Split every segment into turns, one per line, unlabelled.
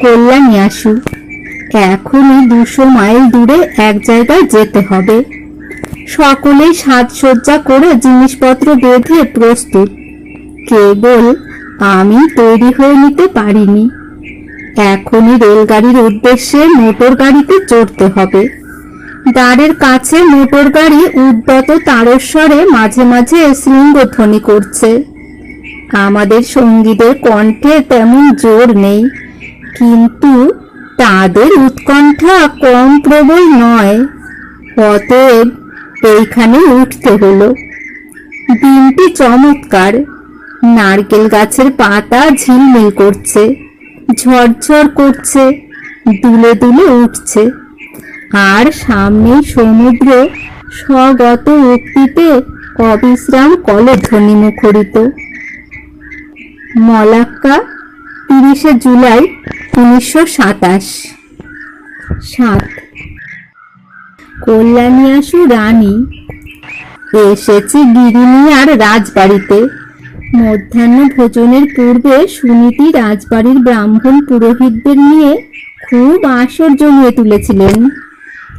কল্যাণী আসু, এখনই দুশো মাইল দূরে এক জায়গায় যেতে হবে। সকলেই সাজসজ্জা করে জিনিসপত্র বেঁধে প্রস্তুত। কেবল আমি তৈরি হয়ে নিতে পারিনি। এখনই রেলগাড়ির উদ্দেশ্যে মোটর গাড়িতে চড়তে হবে। দ্বারের কাছে মোটর গাড়ি উদ্যত তারস্বরে মাঝে মাঝে শৃঙ্গধ্বনি করছে। আমাদের সঙ্গীদের কণ্ঠে তেমন জোর নেই। কিন্তু তাদের উৎকণ্ঠা কম প্রবল নয়। অতএব এইখানে উঠতে হলো। দিনটি চমৎকার। নারকেল গাছের পাতা ঝিলমিল করছে, ঝরঝর করছে, দুলে দুলে উঠছে। আর সামনে সমুদ্র স্বগত উক্তিতে অবিশ্রাম কলধ্বনি মুখরিত। মলাক্কা তিরিশে জুলাই উনিশশো সাতাশ। সাত। কল্যাণী আসু রানী। এসেছি গিরিনি রাজবাড়িতে। মধ্যাহ্ন ভোজনের পূর্বে সুনীতি রাজবাড়ির ব্রাহ্মণ পুরোহিতদের নিয়ে খুব আসর জমিয়ে তুলেছিলেন।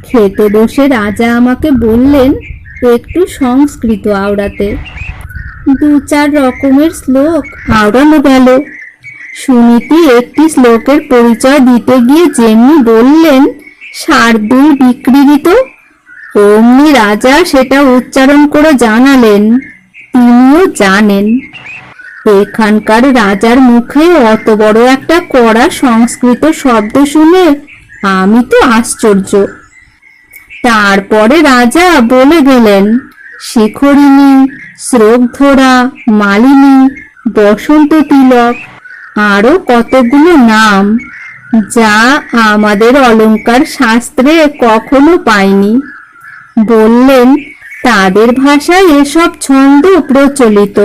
খেতে বসে রাজা আমাকে বললেন, একটু সংস্কৃত আওড়াতে। দু চার রকমের শ্লোক আওড়ানো গেল। সুনীতি একটি শ্লোকের পরিচয় দিতে গিয়ে যেমনি বললেন শার্দুল বিক্রিত অমনি রাজা সেটা উচ্চারণ করে জানালেন, তিনিও জানেন। এখানকার রাজার মুখে অত বড় একটা কড়া সংস্কৃত শব্দ শুনে আমি তো আশ্চর্য। তারপরে রাজা বলে গেলেন, শিখরিণী শ্রোকধরা মালিনী, বসন্ত তিলক আরও কতগুলো নাম যা আমাদের অলঙ্কার শাস্ত্রে কখনো পাইনি। বললেন, তাদের ভাষায় এসব ছন্দ প্রচলিত,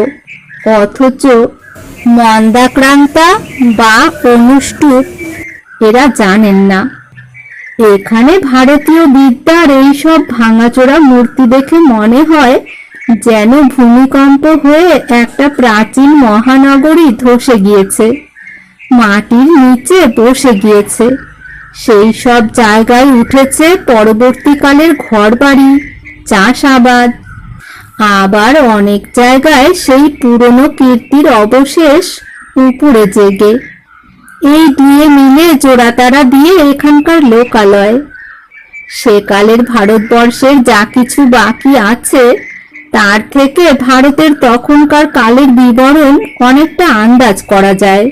অথচ মন্দাক্রান্তা বা অনুষ্টুপ এরা জানেন না। এখানে ভারতীয় বিদ্যার এইসব ভাঙাচোরা মূর্তি দেখে মনে হয় যেন ভূমিকম্প হয়ে একটা প্রাচীন মহানগরী ধসে গিয়েছে। মাটির নিচে বসে গিয়েছে। সেই সব জায়গায় উঠেছে পরবর্তীকালের ঘরবাড়ি, চাষাবাদ। আবার অনেক জায়গায় সেই পুরনো কীর্তির অবশেষ উপরে জেগে। এই দিয়ে মিলে জোড়াতারা দিয়ে এখানকার লোকালয়। সেকালের ভারতবর্ষের যা কিছু বাকি আছে তার থেকে ভারতের তখনকার কালের বিবরণ অনেকটা আন্দাজ করা যায়।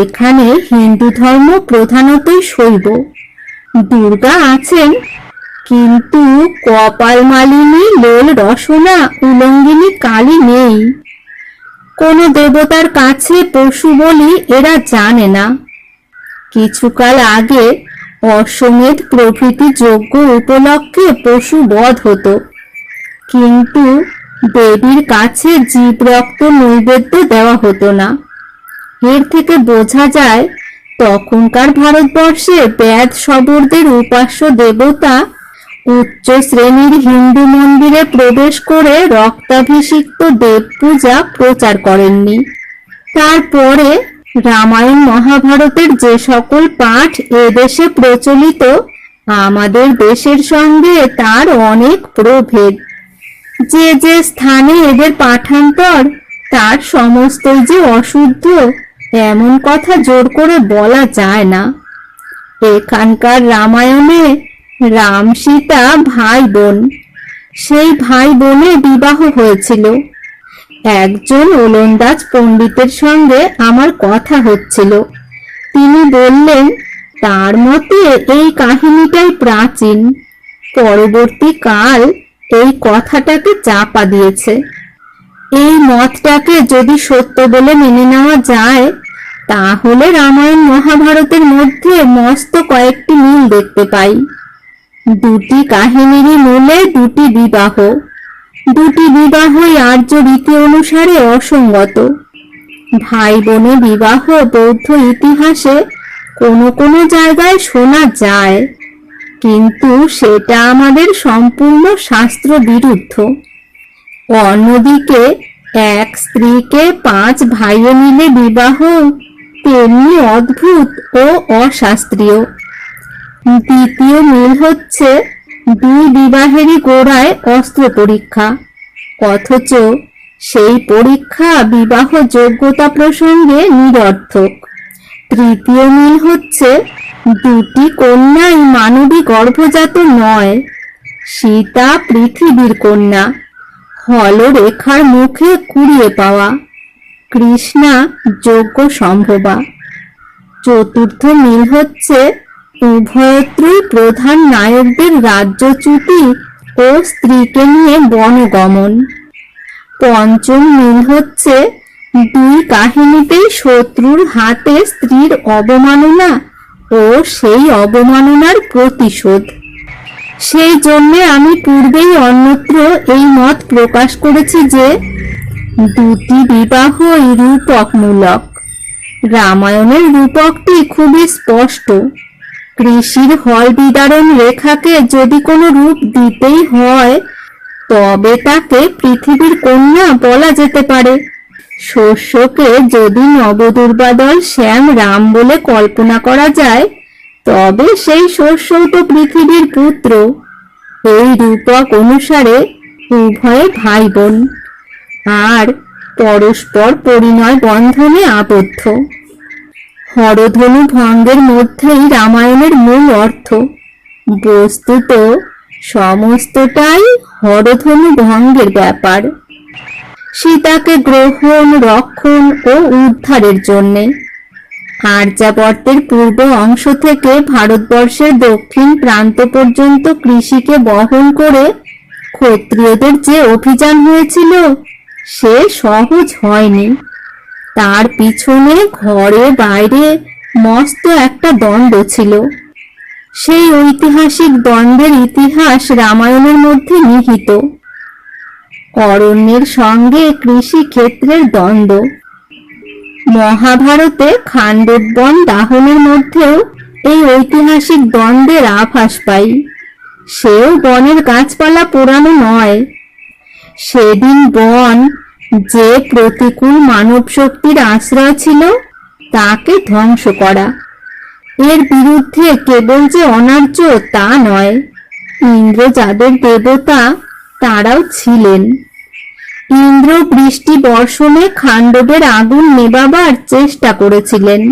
এখানে হিন্দু ধর্ম প্রধানতই শৈব। দুর্গা আছেন, কিন্তু কপাল মালিনী, লোল রসনা, উলঙ্গিনী, কালী নেই। কোনো দেবতার কাছে পশু বলি এরা জানে না। কিছুকাল আগে অশ্বমেধ প্রভৃতি যজ্ঞ উপলক্ষে পশু বধ হতো। কিন্তু দেবীর কাছে জীব রক্ত নৈবেদ্য দেওয়া হতো না। এর থেকে বোঝা যায়, তখনকার ভারতবর্ষে ব্যাদ শবরদের উপাস্য দেবতা উচ্চ শ্রেণির হিন্দু মন্দিরে প্রবেশ করে রক্তাভিষিক্ত দেব পূজা প্রচার করেননি। তারপরে রামায়ণ মহাভারতের যে সকল পাঠ এদেশে প্রচলিত, আমাদের দেশের সঙ্গে তার অনেক প্রভেদ। যে যে স্থানে এদের পাঠান্তর, তার সমস্তই যে অশুদ্ধ, এমন কথা জোর করে বলা যায় না। এখানকার রামায়ণে রাম সীতা ভাই বোন, সেই ভাই বোনে বিবাহ হয়েছিল। একজন ওলন্দাজ পণ্ডিতের সঙ্গে আমার কথা হচ্ছিল। তিনি বললেন, তার মতে এই কাহিনীটাই প্রাচীন। পরবর্তীকাল এই কথাটাকে চাপা দিয়েছে। এই মতটাকে যদি সত্য বলে মেনে নেওয়া যায়, তাহলে রামায়ণ মহাভারতের মধ্যে মস্ত কয়েকটি মিল দেখতে পাই। দুটি কাহিনীরই মূলে দুটি বিবাহ। দুটি বিবাহই আর্য রীতি অনুসারে অসঙ্গত। ভাই বোনে বিবাহ বৌদ্ধ ইতিহাসে কোনো কোনো জায়গায় শোনা যায়। কিন্তু সেটা আমাদের সম্পূর্ণ শাস্ত্র বিরুদ্ধ অন্যদিকে, এক স্ত্রীকে পাঁচ ভাইয়ে মিলে বিবাহ তেমনি অদ্ভুত ও অশাস্ত্রীয়। দ্বিতীয় মিল হচ্ছে দুই বিবাহেরই গোড়ায় অস্ত্র পরীক্ষা। অথচ সেই পরীক্ষা বিবাহ যোগ্যতা প্রসঙ্গে নিরর্থক। তৃতীয় মিল হচ্ছে, দুটি কন্যাই মানবী গর্ভজাত নয়। সীতা পৃথিবীর কন্যা, হলরেখার মুখে কুড়িয়ে পাওয়া। কৃষ্ণা যোগ্য সম্ভবা। চতুর্থ মিল হচ্ছে, উভয়ত্রই প্রধান নায়কদের রাজ্যচ্যুতি ও স্ত্রীকে নিয়ে বনগমন। পঞ্চম মিল হচ্ছে দুই কাহিনীতেই শত্রুর হাতে স্ত্রীর অবমাননা ও সেই অবমাননার প্রতিশোধ। সেই জন্যে আমি পূর্বেই অন্যত্র এই মত প্রকাশ করেছি যে, দুটি বিবাহ রূপকমূলক। রামায়ণের রূপকটি খুবই স্পষ্ট। কৃষির হল বিদারণ রেখাকে যদি কোনো রূপ দিতেই হয়, তবে তাকে পৃথিবীর কন্যা বলা যেতে পারে। শস্যকে যদি নবদুর্বাদল শ্যাম রাম বলে কল্পনা করা যায়, তবে সেই শস্যও তো পৃথিবীর পুত্র। এই রূপক অনুসারে উভয়ে ভাই বোন আর পরস্পর পরিণয় বন্ধনে আবদ্ধ। হরধনু ভঙ্গের মধ্যেই রামায়ণের মূল অর্থ। বস্তুত সমস্তটাই হরধনু ভঙ্গের ব্যাপার। সীতাকে গ্রহণ, রক্ষণ ও উদ্ধারের জন্যে। আর্যাবর্তের পূর্ব অংশ থেকে ভারতবর্ষের দক্ষিণ প্রান্ত পর্যন্ত কৃষিকে বহন করে ক্ষত্রিয়দের যে অভিযান হয়েছিল, সে সহজ হয়নি। তার পিছনে ঘরে বাইরে মস্ত একটা দ্বন্দ্ব ছিল। সেই ঐতিহাসিক দ্বন্দ্বের ইতিহাস রামায়ণের মধ্যে নিহিত। অরণ্যের সঙ্গে কৃষি ক্ষেত্রের দ্বন্দ্ব। মহাভারতে খাণ্ডবন দাহনের মধ্যেও এই ঐতিহাসিক দ্বন্দ্বের আভাস পাই সেও বনের গাছপালা পোড়ানো নয়। সেদিন বন যে প্রতিকূল মানব শক্তির আশ্রয় ছিল, তাকে ধ্বংস করা। এর বিরুদ্ধে কেবল যে অনার্য তা নয় ইন্দ্র যাদের দেবতা তারাও ছিলেন। ইন্দ্র বৃষ্টি বর্ষণে খাণ্ডবের আগুন নেবাবার চেষ্টা করেছিলেন।